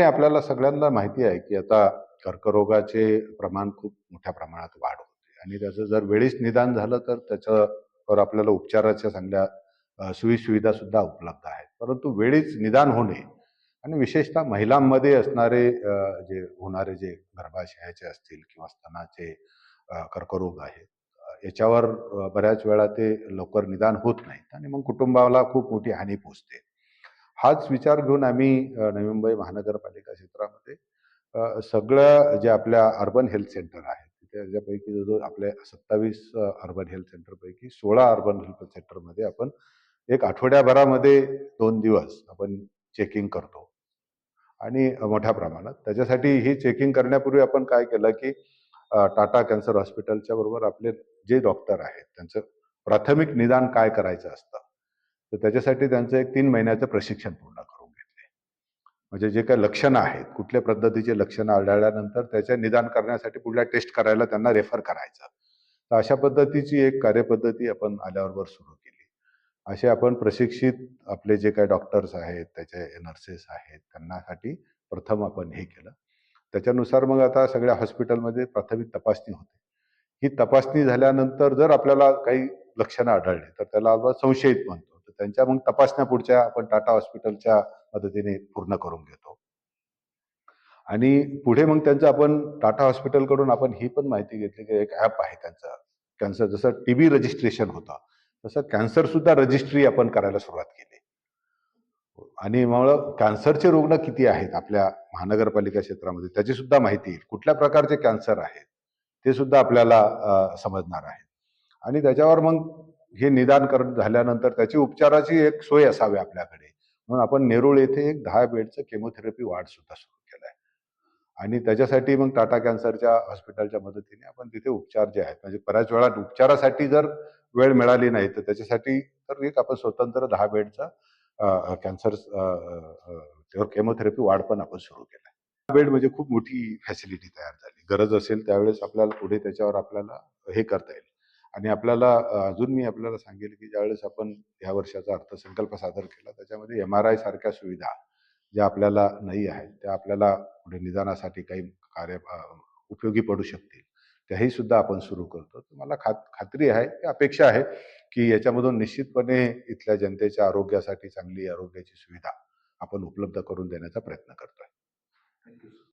निश्चितपणे आपल्याला सगळ्यांना माहिती आहे की आता कर्करोगाचे प्रमाण खूप मोठ्या प्रमाणात वाढ होते. आणि त्याचं जर वेळीच निदान झालं तर त्याच्यावर आपल्याला उपचाराच्या चांगल्या अ, सोयीसुविधा सुद्धा उपलब्ध आहेत. परंतु वेळीच निदान होणे आणि विशेषतः महिलांमध्ये असणारे जे होणारे जे गर्भाशयाचे असतील किंवा स्तनाचे कर्करोग आहेत याच्यावर बऱ्याच वेळा ते लवकर निदान होत नाहीत आणि मग कुटुंबाला खूप मोठी हानी पोचते हाच विचार घेऊन आम्ही नवी मुंबई महानगरपालिका क्षेत्रामध्ये सगळं सगळ्या जे आपल्या अर्बन हेल्थ सेंटर आहेत त्याच्यापैकी जवळजवळ आपल्या सत्तावीस अर्बन हेल्थ सेंटरपैकी सोळा अर्बन हेल्थ सेंटरमध्ये आपण एक आठवड्याभरामध्ये दोन दिवस आपण चेकिंग करतो. आणि मोठ्या प्रमाणात. त्याच्यासाठी ही चेकिंग करण्यापूर्वी आपण काय केलं की टाटा कॅन्सर हॉस्पिटलच्या बरोबर आपले जे डॉक्टर आहेत त्यांचं प्राथमिक निदान काय करायचं असतं तर त्याच्यासाठी त्यांचं एक तीन महिन्याचं प्रशिक्षण पूर्ण करून घेतले. म्हणजे जे काही लक्षणं आहेत कुठल्या पद्धतीचे लक्षणं आढळल्यानंतर त्याचे निदान करण्यासाठी पुढल्या टेस्ट करायला त्यांना रेफर करायचं. तर अशा पद्धतीची एक कार्यपद्धती आपण आल्याबरोबर सुरू केली. असे आपण प्रशिक्षित आपले जे काही डॉक्टर्स आहेत त्याचे नर्सेस आहेत त्यांनासाठी प्रथम आपण हे केलं. त्याच्यानुसार मग आता सगळ्या हॉस्पिटलमध्ये प्राथमिक तपासणी होते. ही तपासणी झाल्यानंतर जर आपल्याला काही लक्षणं आढळले तर त्याला आपण संशयित म्हणतो. त्यांच्या मग तपासण्या पुढच्या आपण टाटा हॉस्पिटलच्या मदतीने पूर्ण करून घेतो. आणि पुढे मग त्यांचं आपण टाटा हॉस्पिटलकडून आपण ही पण माहिती घेतली की एक ॲप आहे त्यांचं. कॅन्सर जसं टी बी रजिस्ट्रेशन होतं तसं कॅन्सर सुद्धा रजिस्ट्री आपण करायला सुरुवात केली. आणि मग कॅन्सरचे रुग्ण किती आहेत आपल्या महानगरपालिका क्षेत्रामध्ये त्याची सुद्धा माहिती येईल. कुठल्या प्रकारचे कॅन्सर आहेत ते सुद्धा आपल्याला समजणार आहे. आणि त्याच्यावर मग हे निदान कर झाल्यानंतर त्याची उपचाराची एक सोय असावी आपल्याकडे. म्हणून आपण नेरुळ येथे एक दहा बेडचं केमोथेरपी वार्ड सुद्धा सुरू केलं आहे आणि त्याच्यासाठी मग टाटा कॅन्सरच्या हॉस्पिटलच्या मदतीने आपण तिथे उपचार जे आहेत म्हणजे बऱ्याच वेळा उपचारासाठी जर वेळ मिळाली नाही तर त्याच्यासाठी तर एक आपण स्वतंत्र दहा बेडचा कॅन्सर केमोथेरपी वार्ड पण आपण सुरू केला बेड म्हणजे खूप मोठी फॅसिलिटी तयार झाली. गरज असेल त्यावेळेस आपल्याला पुढे त्याच्यावर आपल्याला हे करता येईल. आणि आपल्याला अजून मी आपल्याला सांगेल की ज्यावेळेस आपण ह्या वर्षाचा अर्थसंकल्प सादर केला त्याच्यामध्ये एम आर आय सारख्या सुविधा ज्या आपल्याला नाही आहेत त्या आपल्याला पुढे निदानासाठी काही कार्य उपयोगी पडू शकतील त्याही सुद्धा आपण सुरू करतो. तर मला खात खात्री आहे की अपेक्षा आहे की याच्यामधून निश्चितपणे इथल्या जनतेच्या आरोग्यासाठी चांगली आरोग्याची सुविधा आपण उपलब्ध करून देण्याचा प्रयत्न करतोय.